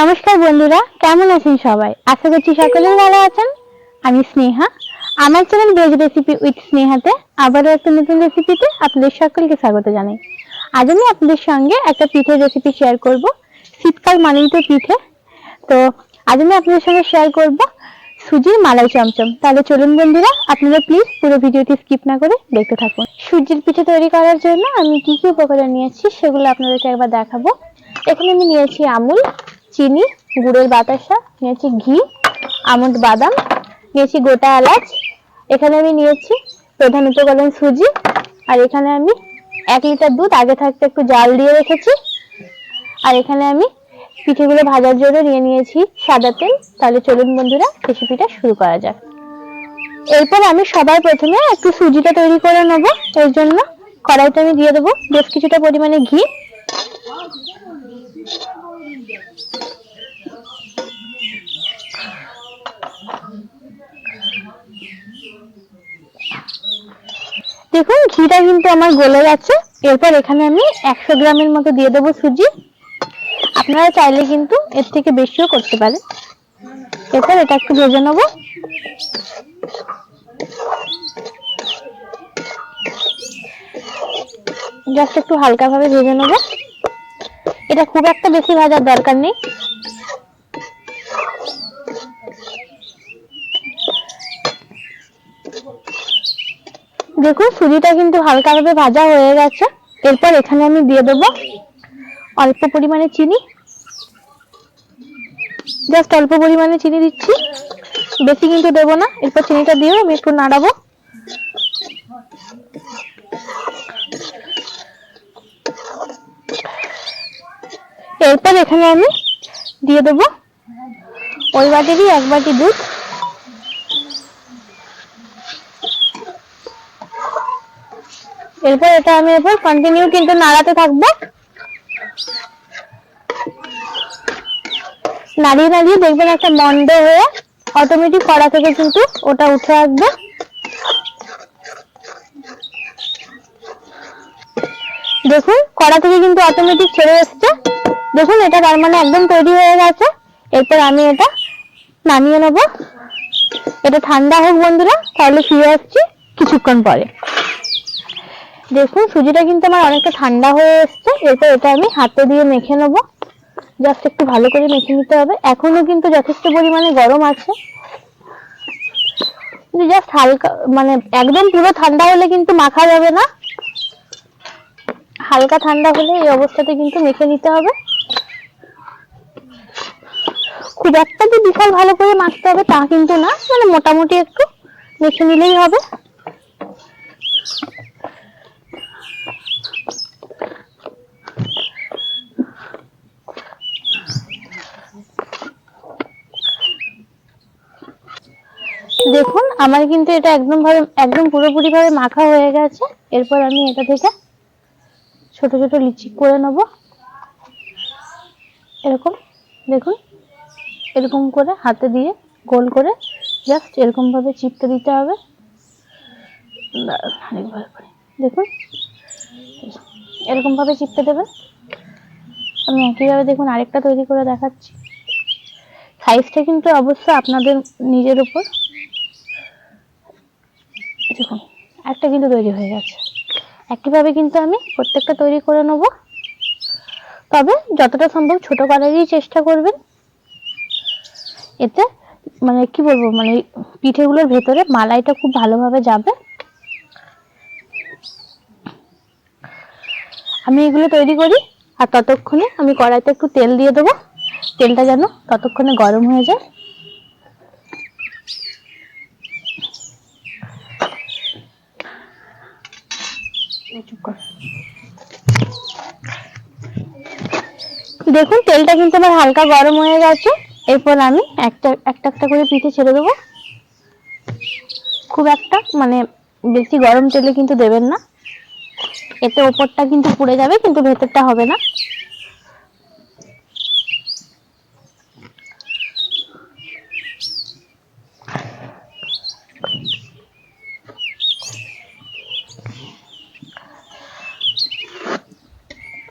নমস্কার বন্ধুরা, কেমন আছেন সবাই? আশা করছি সকলেই ভালো আছেন। আমি স্নেহা। আমার চ্যানেল ভেজ রেসিপি উইথ স্নেহাতে আবারও একটা নতুন রেসিপিতে আপনাদের সকলকে স্বাগত জানাই। আজ আমি আপনাদের সঙ্গে একটা পিঠের রেসিপি শেয়ার করব, শীতকাল মানেই তো পিঠে। তো আজ আমি আপনাদের সঙ্গে শেয়ার করব সুজির মালাই চমচম। তাহলে চলুন বন্ধুরা, আপনারা প্লিজ পুরো ভিডিওটি স্কিপ না করে দেখতে থাকুন। সুজির পিঠে তৈরি করার জন্য আমি কি কি উপকরণ নিয়েছি সেগুলো আপনাদেরকে একবার দেখাবো। এখানে আমি নিয়েছি আমুল চিনি, গুড়ের বাতাসা, নিয়েছি ঘি, আমন্ড বাদাম, নিয়েছি গোটা এলাচ। এখানে আমি নিয়েছি প্রধান উপকরণ সুজি, আর এখানে আমি এক লিটার দুধ, আগে থাকতে একটু জাল দিয়ে রেখেছি। আর এখানে আমি পিঠেগুলো ভাজার জন্য নিয়ে নিয়েছি সাদা তেল। তাহলে চলুন বন্ধুরা রেসিপিটা শুরু করা যাক। এরপর আমি সবার প্রথমে একটু সুজিটা তৈরি করে নেব। এর জন্য কড়াইতে আমি দিয়ে দেবো বেশ কিছুটা পরিমাণে ঘি। দেখুন, ঘিটা কিন্তু আমার গলে গেছে। এরপর এখানে আমি একশো গ্রামের মতো দিয়ে দেবো সুজি। আপনারা চাইলে কিন্তু এর থেকে বেশিও করতে পারেন। এরপর এটা একটু ভেজে নেব। জাস্ট একটু হালকা ভাবে ভেজে নেব। এটা খুব একটা বেশি ভাজার দরকার নেই। দেখুন, সুজিটা কিন্তু হালকা ভাবে ভাজা হয়ে গেছে। এরপর এখানে আমি দিয়ে দেবো অল্প পরিমাণে চিনি। জাস্ট অল্প পরিমাণে চিনি দিচ্ছি। বেশি কিন্তু দেবো না। এরপর চিনিটা দিয়েও আমি একটু নাড়াবো। এরপর এখানে আমি দিয়ে দেবো ওই বাটিরই এক বাটি দুধ। এরপর এটা আমি এরপর কন্টিনিউ কিন্তু নাড়াতে থাকব। নাড়িয়ে নাড়িয়ে দেখবেন একটা মন্দ হয়ে অটোমেটিক কড়া থেকে কিন্তু ওটা উঠে আসবে। দেখুন, কড়া থেকে কিন্তু অটোমেটিক ছেড়ে এসছে। দেখুন, এটা তার মানে একদম তৈরি হয়ে গেছে। এরপর আমি এটা নামিয়ে নেব। এটা ঠান্ডা হোক বন্ধুরা, তাহলে ফিরে আসছি কিছুক্ষণ পরে। দেখুন, সুজিটা কিন্তু আমার অনেকটা ঠান্ডা হয়ে এসছে। এরপর এটা আমি হাতে দিয়ে মেখে নেব। জাস্ট একটু ভালো করে মেখে নিতে হবে। এখনও কিন্তু যথেষ্ট পরিমাণে গরম আছে। জাস্ট হালকা মানে একদম পুরো ঠান্ডা হলে কিন্তু মাখা যাবে না। হালকা ঠান্ডা হলে এই অবস্থাতে কিন্তু মেখে নিতে হবে। খুব একটা যে বিশাল ভালো করে মাখতে হবে তা কিন্তু না। মানে মোটামুটি একটু মেখে নিলেই হবে। দেখুন, আমার কিন্তু এটা একদম ভাবে, একদম পুরোপুরি ভাবে মাখা হয়ে গেছে। এরপর আমি এটা থেকে ছোট ছোট লিচি করে নেব। এরকম, দেখুন, এরকম করে হাতে দিয়ে গোল করে জাস্ট এরকম ভাবে চিপতে দিতে হবে। আরেকবার করে। দেখুন, এরকম ভাবে চিপতে দেবেন। আমি একইভাবে, দেখুন, আরেকটা তৈরি করে দেখাচ্ছি। সাইজটা কিন্তু অবশ্যই আপনাদের নিজের উপর দেখুন, একটা কিন্তু তৈরি হয়ে গেছে। একইভাবে কিন্তু আমি প্রত্যেকটা তৈরি করে নেব। তবে যতটা সম্ভব ছোট করারই চেষ্টা করবেন। এতে মানে কি বলব মানে পিঠেগুলোর ভেতরে মালাইটা খুব ভালোভাবে যাবে। আমি এগুলো তৈরি করি আর ততক্ষণে আমি কড়াইতে একটু তেল দিয়ে দেবো। তেলটা যেন ততক্ষণে গরম হয়ে যায়। দেখুন, তেলটা কিন্তু আমার হালকা গরম হয়ে গেছে। এরপর আমি একটা একটা একটা করে পিঠে ছেড়ে দেবো। খুব একটা মানে বেশি গরম তেলে কিন্তু দেবেন না। এতে ওপরটা কিন্তু পুড়ে যাবে, কিন্তু ভেতরটা হবে না।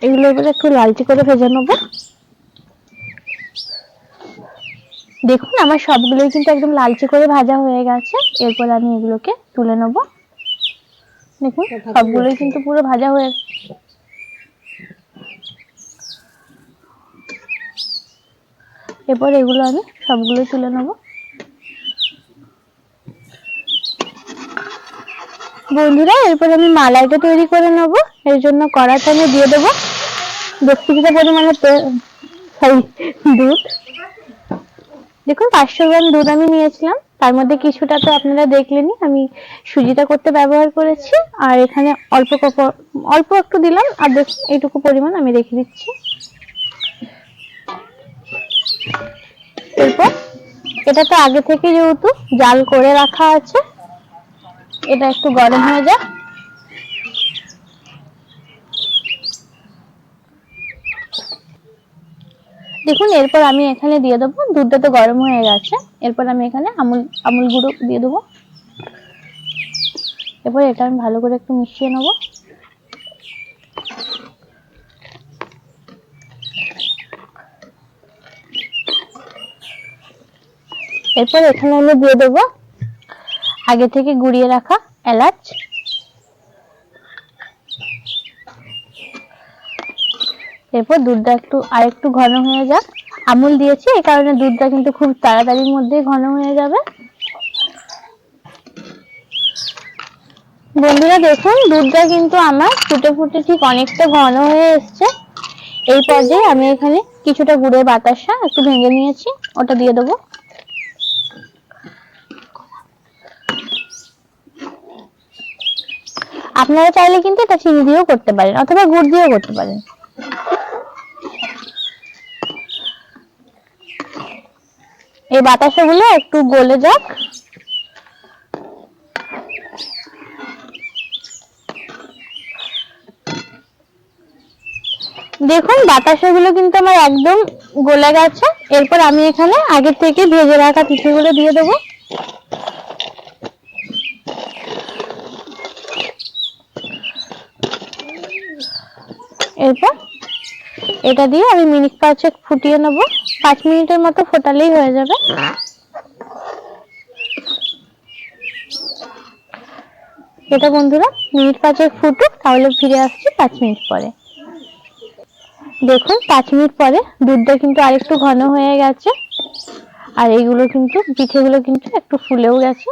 এগুলো এবারে একটু লালচে করে ভেজে নেব। দেখুন আমার সবগুলোই কিন্তু একদম লালচে করে ভাজা হয়ে গেছে। এরপর আমি এগুলোকে তুলে নেব। দেখুন সবগুলোই কিন্তু পুরো ভাজা হয়ে এরপর এগুলো আমি সবগুলো তুলে নেব। বন্ধুরা এরপর আমি মালাইটা তৈরি করে নেব। এর জন্য কড়াতে আমি দিয়ে দেবো দশ কিছুটা পরিমাণে সরি দুধ। দেখুন, পাঁচশো গ্রাম দুধ আমি নিয়েছিলাম। তার মধ্যে কিছুটা তো আপনারা দেখলেনই, আমি সুজিটা করতে ব্যবহার করেছি। আর এখানে অল্প অল্প একটু দিলাম, আর দেখুন এইটুকু পরিমাণ আমি রেখে দিচ্ছি। এরপর, এটা তো আগে থেকে যেহেতু জাল করে রাখা আছে, এটা একটু গরম হয়ে যাক। দেখুন, এরপর আমি এখানে দিয়ে দেবো, দুধটা তো গরম হয়ে গেছে। এরপর আমি এখানে আমুল আমুল গুঁড়ো দিয়ে দেবো। এরপর এটা আমি ভালো করে একটু মিশিয়ে নেব। এরপর এখানে আমি দিয়ে দেবো আগে থেকে গুঁড়িয়ে রাখা এলাচ। এরপর দুধটা একটু আর একটু ঘন হয়ে যাক। আমুল দিয়েছি, এই কারণে দুধটা কিন্তু খুব তাড়াতাড়ির মধ্যে ঘন হয়ে যাবে। বন্ধুরা, দেখুন, দুধটা কিন্তু আমার ফুটে ফুটে ঠিক অনেকটা ঘন হয়ে এসছে। এই পর্যায়ে আমি এখানে কিছুটা গুড়ের বাতাসা একটু ভেঙে নিয়েছি, ওটা দিয়ে দেবো। আপনারা চাইলে কিন্তু এটা চিনি দিয়েও করতে পারেন, অথবা গুড় দিয়েও করতে পারেন। এই বাতাসাগুলো একটু গলে যাক। দেখুন, বাতাসাগুলো কিন্তু আমার একদম গলে গেছে। এরপর আমি এখানে আগে থেকে ভেজে রাখা পিঠেগুলো দিয়ে দেবো। এরপর এটা দিয়ে আমি মিনিট পাঁচেক ফুটিয়ে নেব। পাঁচ মিনিটের মতো ফোটালেই হয়ে যাবে। এটা বন্ধুরা, মিনিট পাঁচেক ফুটুক, তাহলে ফিরে আসছি পাঁচ মিনিট পরে। দেখুন, পাঁচ মিনিট পরে দুধটা কিন্তু আরেকটু ঘন হয়ে গেছে। আর এইগুলো কিন্তু, পিঠেগুলো কিন্তু একটু ফুলেও গেছে।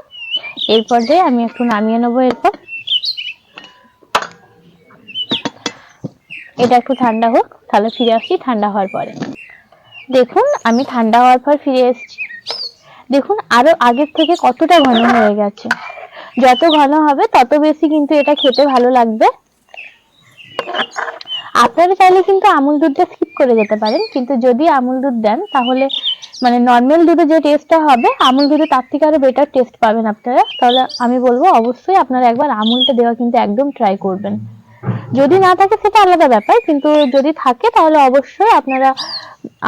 এই পর্যায়ে আমি একটু নামিয়ে নেব এরপর। এটা একটু ঠান্ডা হোক, তাহলে ফিরে আসছি ঠান্ডা হওয়ার পরে। দেখুন, আমি ঠান্ডা হওয়ার পর ফিরে এসেছি। দেখুন, আরও আগের থেকে কতটা ঘন হয়ে গেছে। যত ঘন হবে, তত বেশি কিন্তু এটা খেতে ভালো লাগবে। আপনারা চাইলে কিন্তু আমুল দুধটা স্কিপ করে যেতে পারেন, কিন্তু যদি আমুল দুধ দেন, তাহলে মানে নর্মাল দুধে যে টেস্টটা হবে, আমুল দুধে তার থেকে আরও বেটার টেস্ট পাবেন আপনারা। তাহলে আমি বলব, অবশ্যই আপনারা একবার আমুলটা দেওয়া কিন্তু একদম ট্রাই করবেন। যদি না থাকে সেটা আলাদা ব্যাপার, কিন্তু যদি থাকে তাহলে অবশ্যই আপনারা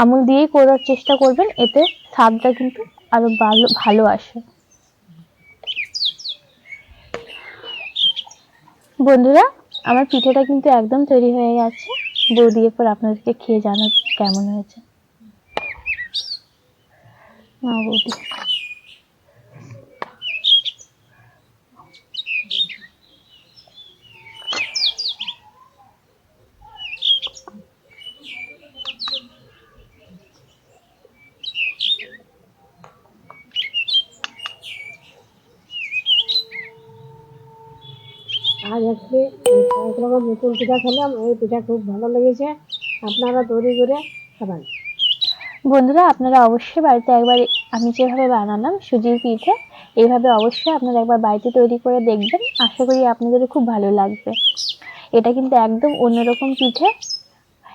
আমুল দিয়েই করার চেষ্টা করবেন, এতে স্বাদটা কিন্তু আরও ভালো ভালো আসে। বন্ধুরা, আমার পিঠেটা কিন্তু একদম তৈরি হয়ে গেছে। বৌদি এরপর আপনাদেরকে খেয়ে জানাব কেমন হয়েছে। না বৌদি। আজ আজকে এক রকম নতুন পিঠা খেলাম। এই পিঠা খুব ভালো লেগেছে। আপনারা তৈরি করে খাবেন। বন্ধুরা, আপনারা অবশ্যই বাড়িতে একবার আমি যেভাবে বানালাম সুজির পিঠে, এইভাবে অবশ্যই আপনারা একবার বাড়িতে তৈরি করে দেখবেন। আশা করি আপনাদের খুব ভালো লাগবে। এটা কিন্তু একদম অন্যরকম পিঠে।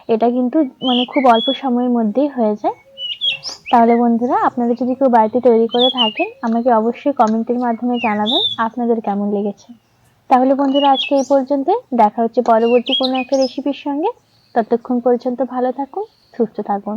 এটা কিন্তু মানে খুব অল্প সময়ের মধ্যেই হয়ে যায়। তাহলে বন্ধুরা, আপনারা যদি কেউ বাড়িতে তৈরি করে থাকেন, আমাকে অবশ্যই কমেন্টের মাধ্যমে জানাবেন আপনাদের কেমন লেগেছে। তাহলে বন্ধুরা, আজকে এই পর্যন্ত। দেখা হচ্ছে পরবর্তী কোনো একটা রেসিপির সঙ্গে। ততক্ষণ পর্যন্ত ভালো থাকুন, সুস্থ থাকুন।